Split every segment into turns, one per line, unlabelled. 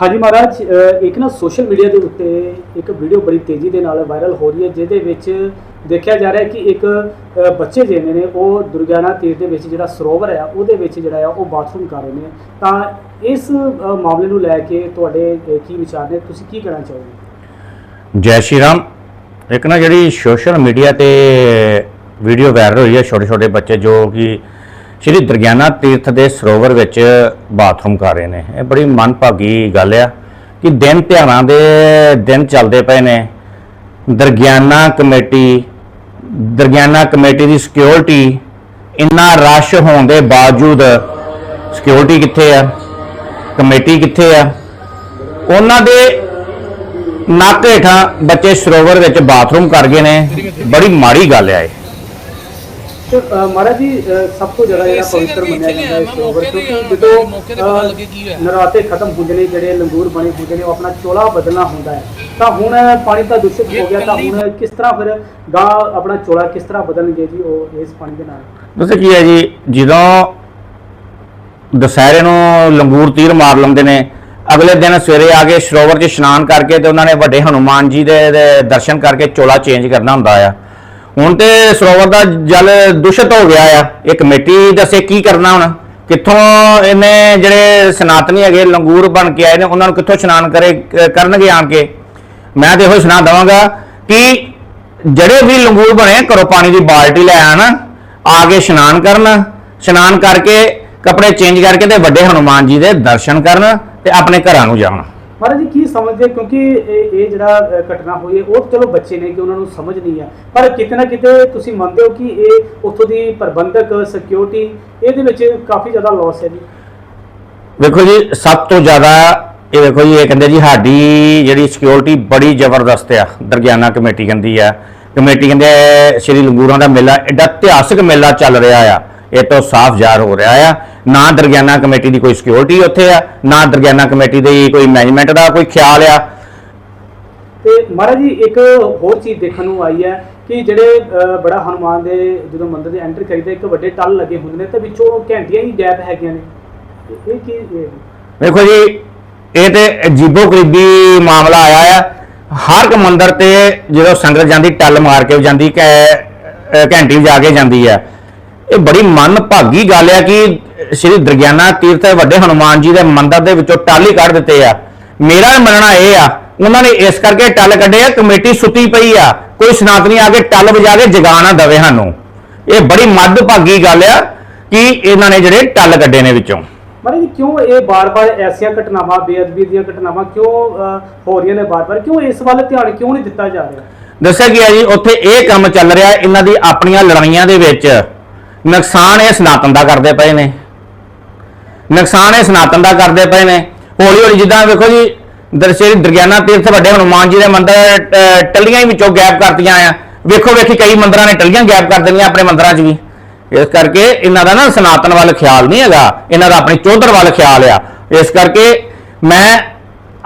ਹਾਂਜੀ ਮਹਾਰਾਜ ਇੱਕ ਨਾ ਸੋਸ਼ਲ ਮੀਡੀਆ ਦੇ ਉੱਤੇ ਇੱਕ ਵੀਡੀਓ ਬੜੀ ਤੇਜ਼ੀ ਦੇ ਨਾਲ ਵਾਇਰਲ ਹੋ ਰਹੀ ਹੈ, ਜਿਹਦੇ ਵਿੱਚ ਦੇਖਿਆ ਜਾ ਰਿਹਾ ਕਿ ਇੱਕ ਬੱਚੇ ਜਿਹੜੇ ਨੇ, ਉਹ ਦੁਰਗਿਆਨਾ ਤੀਰਥ ਦੇ ਵਿੱਚ ਜਿਹੜਾ ਸਰੋਵਰ ਹੈ, ਉਹਦੇ ਵਿੱਚ ਜਿਹੜਾ ਆ ਉਹ ਬਾਥਰੂਮ ਕਰ ਰਹੇ ਨੇ। ਤਾਂ ਇਸ ਮਾਮਲੇ ਨੂੰ ਲੈ ਕੇ ਤੁਹਾਡੇ ਕੀ ਵਿਚਾਰ ਨੇ? ਤੁਸੀਂ ਕੀ ਕਹਿਣਾ ਚਾਹੋਗੇ?
ਜੈ ਸ਼੍ਰੀ ਰਾਮ। ਇੱਕ ਨਾ ਜਿਹੜੀ ਸੋਸ਼ਲ ਮੀਡੀਆ ਤੇ ਵੀਡੀਓ ਵਾਇਰਲ ਹੋਈ ਹੈ ਛੋਟੇ ਛੋਟੇ ਬੱਚੇ, ਜੋ ਕਿ ਸ਼੍ਰੀ ਦਰਗਿਆਨਾ ਤੀਰਥ ਦੇ ਸਰੋਵਰ ਵਿੱਚ ਬਾਥਰੂਮ ਕਰ ਰਹੇ ਨੇ। ਇਹ ਬੜੀ ਮਨਭਾਗੀ ਗੱਲ ਆ ਕਿ ਦਿਨ ਧਿਆਨਾਂ ਦੇ ਦਿਨ ਚੱਲਦੇ ਪਏ ਨੇ। ਦਰਗਿਆਨਾ ਕਮੇਟੀ ਦਰਗਿਆਨਾ ਕਮੇਟੀ ਦੀ ਸਿਕਿਉਰਿਟੀ ਇੰਨਾ ਰਸ਼ ਹੋਣ ਦੇ ਬਾਵਜੂਦ ਸਿਕਿਉਰਿਟੀ ਕਿੱਥੇ ਆ? ਕਮੇਟੀ ਕਿੱਥੇ ਆ? ਉਹਨਾਂ ਦੇ ਨੱਕ ਹੇਠਾਂ ਬੱਚੇ ਸਰੋਵਰ ਵਿੱਚ ਬਾਥਰੂਮ ਕਰ ਗਏ ਨੇ। ਬੜੀ ਮਾੜੀ ਗੱਲ ਆ ਇਹ।
ਮਹਾਰਾਜ ਜੀ ਸਭ ਤੋਂ ਜ਼ਿਆਦਾ ਜਿਹੜਾ ਪਵਿੱਤਰ
ਕਰਕੇ
ਮੰਨਿਆ
ਇੱਥੇ
ਜਾਂਦਾ ਹੈ
ਲਿਆਵਾਂ,
ਸਰੋਵਰ
ਮੌਕੇ ਤੇ
ਕਿਉਂਕਿ
ਆਉਣ
ਜਦੋਂ
ਮੌਕੇ ਤੇ ਪਤਾ
ਅ,
ਲੱਗੇ ਕੀ ਹੋਇਆ।
ਨਰਾਤੇ ਖਤਮ ਹੁੰਦੇ ਨੇ ਜਿਹੜੇ ਲੰਗੂਰ ਬਣੇ ਹੁੰਦੇ ਨੇ ਉਹ ਆਪਣਾ ਚੋਲਾ ਬਦਲਣਾ ਹੁੰਦਾ ਹੈ। ਤਾਂ ਹੁਣ ਪਾਣੀ ਤਾਂ ਦੂਸ਼ਿਤ ਹੋ
ਇਹ
ਗਿਆ ਤਾਂ
ਇਕੱਲੀ-
ਹੁਣ ਕਿਸ ਤਰ੍ਹਾਂ ਫਿਰ ਗਾਂ ਆਪਣਾ ਚੋਲਾ ਕਿਸ ਤਰ੍ਹਾਂ ਬਦਲਣਗੇ ਜੀ ਉਹ ਇਸ ਪਾਣੀ ਦੇ ਨਾਲ?
ਦੱਸੋ ਕੀ ਹੈ ਜੀ ਜਦੋਂ ਦੁਸਹਿਰੇ ਨੂੰ ਲੰਗੂਰ ਤੀਰ ਮਾਰ ਲੈਂਦੇ ਨੇ ਅਗਲੇ ਦਿਨ ਸਵੇਰੇ ਆ ਕੇ ਸਰੋਵਰ 'ਚ ਇਸ਼ਨਾਨ ਕਰਕੇ ਤੇ ਉਹਨਾਂ ਨੇ ਵੱਡੇ ਹਨੂਮਾਨ ਜੀ ਦੇ ਦਰਸ਼ਨ ਕਰਕੇ ਚੋਲਾ ਚੇਂਜ ਕਰਨਾ ਹੁੰਦਾ ਆ। ਹੁਣ ਤੇ ਸਰੋਵਰ ਦਾ ਜਲ ਦੂਸ਼ਿਤ ਹੋ ਗਿਆ ਆ। ਇਹ ਕਮੇਟੀ ਦੱਸੇ ਕੀ ਕਰਨਾ ਹੁਣ? ਕਿੱਥੋਂ ਇਹਨੇ ਜਿਹੜੇ ਸਨਾਤਨੀ ਹੈਗੇ, ਲੰਗੂਰ ਬਣ ਕੇ ਆਏ ਨੇ, ਉਹਨਾਂ ਨੂੰ ਕਿੱਥੋਂ ਇਸ਼ਨਾਨ ਕਰੇ ਕਰਨਗੇ ਆਣ ਕੇ? ਮੈਂ ਤੇ ਇਹੋ ਸੁਣਾ ਦਵਾਂਗਾ ਕਿ ਜਿਹੜੇ ਵੀ ਲੰਗੂਰ ਬਣੇ, ਘਰੋਂ ਪਾਣੀ ਦੀ ਬਾਲਟੀ ਲੈ ਆਣ, ਆ ਕੇ ਇਸ਼ਨਾਨ ਕਰਨ, ਇਸ਼ਨਾਨ ਕਰਕੇ ਕੱਪੜੇ ਚੇਂਜ ਕਰਕੇ ਤੇ ਵੱਡੇ ਹਨੂਮਾਨ ਜੀ ਦੇ ਦਰਸ਼ਨ ਕਰਨ ਤੇ ਆਪਣੇ ਘਰਾਂ ਨੂੰ ਜਾਣ।
ਮਹਾਰਾਜ ਜੀ, ਕੀ ਸਮਝਦੇ ਕਿਉਂਕਿ ਇਹ ਇਹ ਜਿਹੜਾ ਘਟਨਾ ਹੋਈ ਹੈ, ਉਹ ਚਲੋ ਬੱਚੇ ਨੇ ਕਿ ਉਹਨਾਂ ਨੂੰ ਸਮਝ ਨਹੀਂ ਹੈ ਪਰ ਕਿਤੇ ਨਾ ਕਿਤੇ ਤੁਸੀਂ ਮੰਨਦੇ ਹੋ ਕਿ ਇਹ ਉੱਥੋਂ ਦੀ ਪ੍ਰਬੰਧਕ ਸਿਕਿਉਰਿਟੀ ਇਹਦੇ ਵਿੱਚ ਕਾਫੀ ਜ਼ਿਆਦਾ ਲਾਸ ਹੈ ਜੀ।
ਵੇਖੋ ਜੀ, ਸਭ ਤੋਂ ਜ਼ਿਆਦਾ ਇਹ ਵੇਖੋ ਜੀ, ਇਹ ਕਹਿੰਦੇ ਜੀ, ਸਾਡੀ ਜਿਹੜੀ ਸਿਕਿਉਰਿਟੀ ਬੜੀ ਜ਼ਬਰਦਸਤ ਆ, ਦਰਗਿਆਨਾ ਕਮੇਟੀ ਕਹਿੰਦੀ ਆ। ਕਮੇਟੀ ਕਹਿੰਦੇ, ਸ਼੍ਰੀ ਲੰਗੂਰਾਂ ਦਾ ਮੇਲਾ ਐਡਾ ਇਤਿਹਾਸਕ ਮੇਲਾ ਚੱਲ ਰਿਹਾ ਆ, ਇਹ ਤੋਂ ਸਾਫ਼ ਜ਼ਾਹਰ ਹੋ ਰਿਹਾ ਆ। ਨਾ ਦਰਗਿਆਨਾ ਕਮੇਟੀ ਦੀ ਕੋਈ ਸਿਕਿਉਰਿਟੀ ਉੱਥੇ ਆ ਨਾ ਦਰਗਿਆਨਾ ਕਮੇਟੀ ਦੀ ਕੋਈ ਮੈਨੇਜਮੈਂਟ ਦਾ ਕੋਈ ਖਿਆਲ ਆ।
ਤੇ ਮਹਾਰਾਜ ਜੀ ਇੱਕ ਹੋਰ ਚੀਜ਼ ਦੇਖਣ ਨੂੰ ਆਈ ਹੈ ਕਿ ਜਿਹੜੇ ਬੜਾ ਹਨੂਮਾਨ ਦੇ ਜਦੋਂ ਮੰਦਿਰ ਦੇ ਐਂਟਰ ਕਰੀਦੇ ਇੱਕ ਵੱਡੇ ਟੱਲ ਲੱਗੇ ਹੁੰਦੇ ਨੇ ਤੇ ਵਿੱਚੋਂ ਘੰਟੀਆਂ ਹੀ ਗੈਪ ਹੈਗੀਆਂ ਨੇ। ਇਹ- ਕੀ
ਵੇਖੋ ਜੀ ਇਹ ਤੇ ਅਜੀਬੋ ਗਰੀਬੀ ਮਾਮਲਾ ਆਇਆ ਆ। ਹਰ ਇੱਕ ਮੰਦਿਰ ਤੇ ਜਦੋਂ ਸੰਗਤ ਜਾਂਦੀ ਟੱਲ ਮਾਰ ਕੇ ਜਾਂਦੀ ਘੰਟੀ ਵਜਾ ਕੇ ਜਾਂਦੀ ਆ। ਇਹ ਬੜੀ ਮਨ ਭਾਗੀ ਗੱਲ ਆ ਕਿ ਸ੍ਰੀ ਦਰਗਿਆਨਾ ਤੀਰਥ ਵੱਡੇ ਹਨੂਮਾਨ ਜੀ ਦੇ ਮੰਦਿਰ ਦੇ ਵਿੱਚੋਂ ਟੱਲ ਕੱਢ ਦਿੱਤੇ ਆ। ਮੇਰਾ ਮੰਨਣਾ ਇਹ ਆ ਉਹਨਾਂ ਨੇ ਇਸ ਕਰਕੇ ਟੱਲ ਕੱਢੇ ਆ ਕਮੇਟੀ ਸੁੱਤੀ ਪਈ ਆ। ਕੋਈ ਸਨਾਤਨੀ ਆ ਕੇ ਟੱਲ ਵਜਾ ਕੇ ਜਗਾ ਨਾ ਦਵੇ ਸਾਨੂੰ। ਇਹ ਬੜੀ ਮੱਧ ਭਾਗੀ ਗੱਲ ਆ ਕਿ ਇਹਨਾਂ ਨੇ ਜਿਹੜੇ ਟੱਲ ਕੱਢੇ ਨੇ ਵਿੱਚੋਂ।
ਮਹਾਰਾਜ ਜੀ ਕਿਉਂ ਇਹ ਬਾਰ-ਬਾਰ ਐਸੀਆਂ ਘਟਨਾਵਾਂ ਬੇਅਦਬੀ ਦੀਆਂ ਘਟਨਾਵਾਂ ਕਿਉਂ ਹੋ ਰਹੀਆਂ ਨੇ ਬਾਰ-ਬਾਰ? ਕਿਉਂ ਇਸ ਵੱਲ ਧਿਆਨ ਕਿਉਂ ਨਹੀਂ ਦਿੱਤਾ ਜਾ ਰਿਹਾ?
ਦੱਸਿਆ ਗਿਆ ਜੀ ਉੱਥੇ ਇਹ ਕੰਮ ਚੱਲ ਰਿਹਾ ਇਹਨਾਂ ਦੀ ਆਪਣੀਆਂ ਲੜਾਈਆਂ ਦੇ ਵਿੱਚ ਨੁਕਸਾਨ ਇਹ ਸਨਾਤਨ ਦਾ ਕਰਦੇ ਪਏ ਨੇ। ਨੁਕਸਾਨ ਇਹ ਸਨਾਤਨ ਦਾ ਕਰਦੇ ਪਏ ਨੇ। ਹੌਲੀ ਹੌਲੀ ਜਿੱਦਾਂ ਵੇਖੋ ਜੀ ਦਰਸ਼ੇਰੀ ਦਰਗਿਆਨਾ ਤੀਰਥ ਵੱਡੇ ਹਨੂਮਾਨ ਜੀ ਦੇ ਮੰਦਿਰ ਟ- ਟੱਲੀਆਂ ਹੀ ਵਿੱਚੋਂ ਗੈਪ ਕਰਤੀਆਂ ਆ। ਵੇਖੋ ਵੇਖੀ ਕਈ ਮੰਦਰਾਂ ਨੇ ਟੱਲੀਆਂ ਗੈਪ ਕਰ ਦੇਣੀਆਂ ਆਪਣੇ ਮੰਦਰਾਂ 'ਚ ਵੀ। ਇਸ ਕਰਕੇ ਇਹਨਾਂ ਦਾ ਨਾ ਸਨਾਤਨ ਵੱਲ ਖਿਆਲ ਨਹੀਂ ਹੈਗਾ। ਇਹਨਾਂ ਦਾ ਆਪਣੀ ਚੌਧਰ ਵੱਲ ਖਿਆਲ ਆ। ਇਸ ਕਰਕੇ ਮੈਂ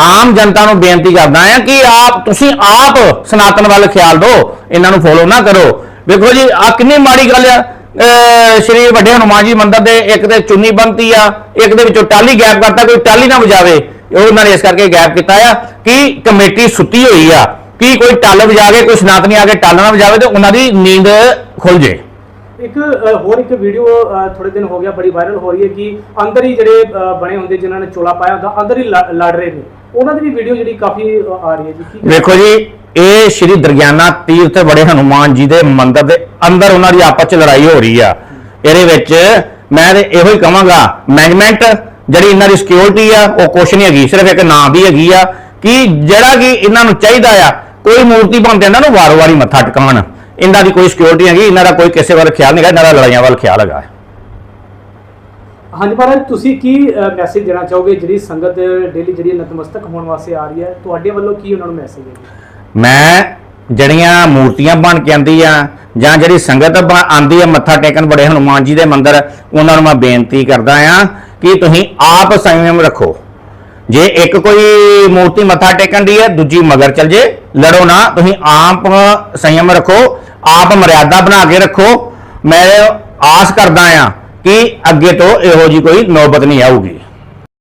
ਆਮ ਜਨਤਾ ਨੂੰ ਬੇਨਤੀ ਕਰਦਾ ਹਾਂ ਕਿ ਆਪ, ਤੁਸੀਂ ਆਪ ਸਨਾਤਨ ਵੱਲ ਖਿਆਲ ਦਿਓ। ਇਹਨਾਂ ਨੂੰ ਫੋਲੋ ਨਾ ਕਰੋ। ਵੇਖੋ ਜੀ ਆ ਕਿੰਨੀ ਮਾੜੀ ਗੱਲ ਆ। ਸ਼੍ਰੀ ਵੱਡੇ ਹਨੂਮਾਨ ਜੀ ਮੰਦਿਰ ਦੇ ਇੱਕ ਤੇ ਚੁੰਨੀ ਬੰਨਤੀ ਆ ਇੱਕ ਦੇ ਵਿੱਚੋਂ ਟਾਲੀ ਗੈਪ ਕਰਤਾ ਕੋਈ ਟਾਲੀ ਨਾ ਵਜਾਵੇ। ਉਹ ਉਹਨਾਂ ਨੇ ਇਸ ਕਰਕੇ ਗੈਪ ਕੀਤਾ ਆ ਕਿ ਕਮੇਟੀ ਸੁੱਤੀ ਹੋਈ ਆ ਕਿ ਕੋਈ ਟੱਲ ਵਜਾ ਕੇ ਕੋਈ ਸਨਾਤਨੀ ਆ ਕੇ ਟੱਲ ਨਾ ਵਜਾਵੇ ਤੇ ਉਹਨਾਂ ਦੀ ਨੀਂਦ ਖੁੱਲ ਜੇ।
ਇੱਕ ਹੋਰ ਇੱਕ ਵੀਡੀਓ ਥੋੜੇ ਦਿਨ ਹੋ ਗਿਆ ਬੜੀ ਵਾਇਰਲ ਹੋ ਰਹੀ ਹੈ ਕਿ ਅੰਦਰ ਹੀ ਜਿਹੜੇ ਬਣੇ ਹੁੰਦੇ ਜਿਨ੍ਹਾਂ ਨੇ ਚੋਲਾ ਪਾਇਆ ਹੁੰਦਾ ਅੰਦਰ ਹੀ ਲੜ ਰਹੇ ਨੇ। ਉਹਨਾਂ ਦੀ ਵੀ ਵੀਡੀਓ ਜਿਹੜੀ ਕਾਫੀ ਆ ਰਹੀ ਹੈ ਜੀ?
ਵੇਖੋ ਜੀ ਇਹ ਸ਼੍ਰੀ ਦਰਗਿਆਨਾ ਤੀਰਥ ਬੜੇ ਹਨੂਮਾਨ ਜੀ ਦੇ ਮੰਦਿਰ ਦੇ ਅੰਦਰ ਉਹਨਾਂ ਦੀ ਆਪਸ ਚ ਲੜਾਈ ਹੋ ਰਹੀ ਆ। ਇਹਦੇ ਵਿੱਚ ਮੈਂ ਤੇ ਇਹੋ ਹੀ ਕਹਾਂਗਾ ਮੈਨੇਜਮੈਂਟ ਜਿਹੜੀ ਇਹਨਾਂ ਦੀ ਸਿਕਿਉਰਿਟੀ ਆ, ਉਹ ਕੁਛ ਨਹੀਂ ਹੈਗੀ, ਸਿਰਫ ਇੱਕ ਨਾਂ ਦੀ ਹੈਗੀ ਆ ਕਿ ਜਿਹੜਾ ਕਿ ਇਹਨਾਂ ਨੂੰ ਚਾਹੀਦਾ ਆ, ਕੋਈ ਮੂਰਤੀ ਬਣਦੇ ਇਹਨਾਂ ਨੂੰ ਵਾਰ ਹੀ ਮੱਥਾ ਟਿਕਾਉਣ। ਇਹਨਾਂ ਦੀ ਕੋਈ ਸਿਕਿਉਰਿਟੀ ਹੈਗੀ, ਇਹਨਾਂ ਦਾ ਕੋਈ ਕਿਸੇ ਵੱਲ ਖਿਆਲ ਨਹੀਂ ਹੈਗਾ, ਇਹਨਾਂ ਦਾ ਲੜਾਈਆਂ ਵੱਲ ਖਿਆਲ ਹੈਗਾ।
ਹਾਂਜੀ ਮਹਾਰਾਜ ਤੁਸੀਂ ਕੀ ਮੈਸੇਜ ਦੇਣਾ ਚਾਹੋਗੇ ਜਿਹੜੀ ਸੰਗਤ ਡੇਲੀ ਜਿਹੜੀ ਨਤਮਸਤਕ ਹੋਣ ਵਾਸਤੇ ਆ ਰਹੀ ਹੈ? ਤੁਹਾਡੇ ਵੱਲੋਂ ਕੀ ਉਹਨਾਂ ਨੂੰ ਮੈਸੇਜ ਹੈ?
ਮੈਂ ਜਿਹੜੀਆਂ ਮੂਰਤੀਆਂ ਬਣ ਕੇ ਆਂਦੀ ਆ, ਜਾਂ ਜਿਹੜੀ ਸੰਗਤ ਬ- ਆਂਦੀ ਆ ਮੱਥਾ ਟੇਕਣ ਬੜੇ ਹਨੂਮਾਨ ਜੀ ਦੇ ਮੰਦਿਰ, ਉਹਨਾਂ ਨੂੰ ਮੈਂ ਬੇਨਤੀ ਕਰਦਾ ਆ ਕਿ ਤੁਸੀਂ ਆਪ ਸੰਯਮ ਰੱਖੋ। ਜੇ ਇੱਕ ਕੋਈ ਮੂਰਤੀ ਮੱਥਾ ਟੇਕਣ ਦੀ ਹੈ ਦੂਜੀ ਮਗਰ ਚਲ ਜੇ, ਲੜੋ ਨਾ, ਤੁਸੀਂ ਆਪ ਸੰਯਮ ਰੱਖੋ, ਆਪ ਮਰਿਆਦਾ ਬਣਾ ਕੇ ਰੱਖੋ। ਮੈਂ ਆਸ ਕਰਦਾ ਆ ਕਿ ਅੱਗੇ ਤੋਂ ਇਹੋ ਜੀ ਕੋਈ ਨੌਬਤ ਨਹੀਂ ਆਊਗੀ।